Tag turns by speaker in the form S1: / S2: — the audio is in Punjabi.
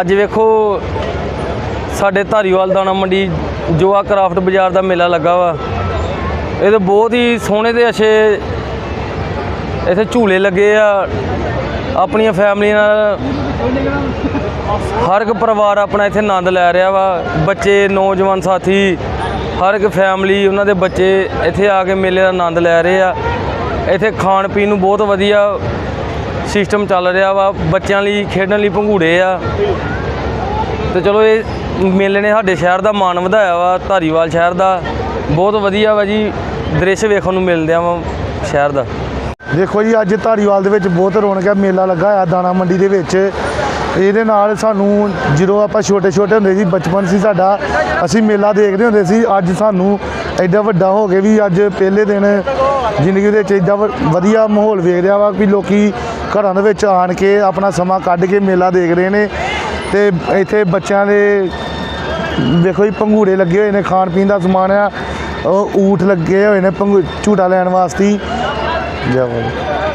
S1: ਅੱਜ ਵੇਖੋ, ਸਾਡੇ ਧਾਰੀਵਾਲ ਦਾਣਾ ਮੰਡੀ, ਜੋਆ ਕਰਾਫਟ ਬਾਜ਼ਾਰ ਦਾ ਮੇਲਾ ਲੱਗਾ ਵਾ। ਇਹਦੇ ਬਹੁਤ ਹੀ ਸੋਹਣੇ ਤੇ ਅੱਛੇ ਇੱਥੇ ਝੂਲੇ ਲੱਗੇ ਆ। ਆਪਣੀਆਂ ਫੈਮਲੀਆਂ ਨਾਲ ਹਰ ਇੱਕ ਪਰਿਵਾਰ ਆਪਣਾ ਇੱਥੇ ਆਨੰਦ ਲੈ ਰਿਹਾ ਵਾ। ਬੱਚੇ, ਨੌਜਵਾਨ ਸਾਥੀ, ਹਰ ਇੱਕ ਫੈਮਲੀ, ਉਹਨਾਂ ਦੇ ਬੱਚੇ ਇੱਥੇ ਆ ਕੇ ਮੇਲੇ ਦਾ ਆਨੰਦ ਲੈ ਰਹੇ ਆ। ਇੱਥੇ ਖਾਣ ਪੀਣ ਨੂੰ ਬਹੁਤ ਵਧੀਆ ਸਿਸਟਮ ਚੱਲ ਰਿਹਾ ਵਾ, ਬੱਚਿਆਂ ਲਈ, ਖੇਡਣ ਲਈ ਭੰਗੂੜੇ ਆ। ਤੇ ਚਲੋ ਇਹ ਮੇਲੇ ਨੇ ਸਾਡੇ ਸ਼ਹਿਰ ਦਾ ਮਾਣ ਵਧਾਇਆ ਵਾ, ਧਾਰੀਵਾਲ ਸ਼ਹਿਰ ਦਾ। ਬਹੁਤ ਵਧੀਆ ਵਾ ਜੀ, ਦ੍ਰਿਸ਼ ਵੇਖਣ ਨੂੰ ਮਿਲਦੇ ਆ ਵਾ ਸ਼ਹਿਰ ਦਾ।
S2: ਦੇਖੋ ਜੀ, ਅੱਜ ਧਾਰੀਵਾਲ ਦੇ ਵਿੱਚ ਬਹੁਤ ਰੌਣਕ ਹੈ ਮੇਲਾ ਲੱਗਾ ਆ ਦਾਣਾ ਮੰਡੀ ਦੇ ਵਿੱਚ। ਇਹਦੇ ਨਾਲ ਸਾਨੂੰ ਜਦੋਂ ਆਪਾਂ ਛੋਟੇ ਛੋਟੇ ਹੁੰਦੇ ਸੀ, ਬਚਪਨ ਸੀ ਸਾਡਾ, ਅਸੀਂ ਮੇਲਾ ਦੇਖਦੇ ਹੁੰਦੇ ਸੀ। ਅੱਜ ਸਾਨੂੰ ਐਡਾ ਵੱਡਾ ਹੋ ਕੇ ਵੀ ਅੱਜ ਪਹਿਲੇ ਦਿਨ ਜ਼ਿੰਦਗੀ ਦੇ ਵਿੱਚ ਐਡਾ ਵ- ਵਧੀਆ ਮਾਹੌਲ ਵੇਖ ਰਿਹਾ ਵਾ ਵੀ ਲੋਕੀ ਘਰਾਂ ਦੇ ਵਿੱਚ ਆਣ ਕੇ ਆਪਣਾ ਸਮਾਂ ਕੱਢ ਕੇ ਮੇਲਾ ਦੇਖ ਰਹੇ ਨੇ ਤੇ ਇੱਥੇ ਬੱਚਿਆਂ ਦੇ ਵੇਖੋ ਜੀ, ਪੰਘੂੜੇ ਲੱਗੇ ਹੋਏ ਨੇ, ਖਾਣ ਪੀਣ ਦਾ ਸਮਾਨ ਆ, ਉਹ ਊਠ ਲੱਗੇ ਹੋਏ ਨੇ ਪੰਘੂ, ਝੂਟਾ ਲੈਣ ਵਾਸਤੇ ਹੀ। ਜੈ ਬਾਬਾ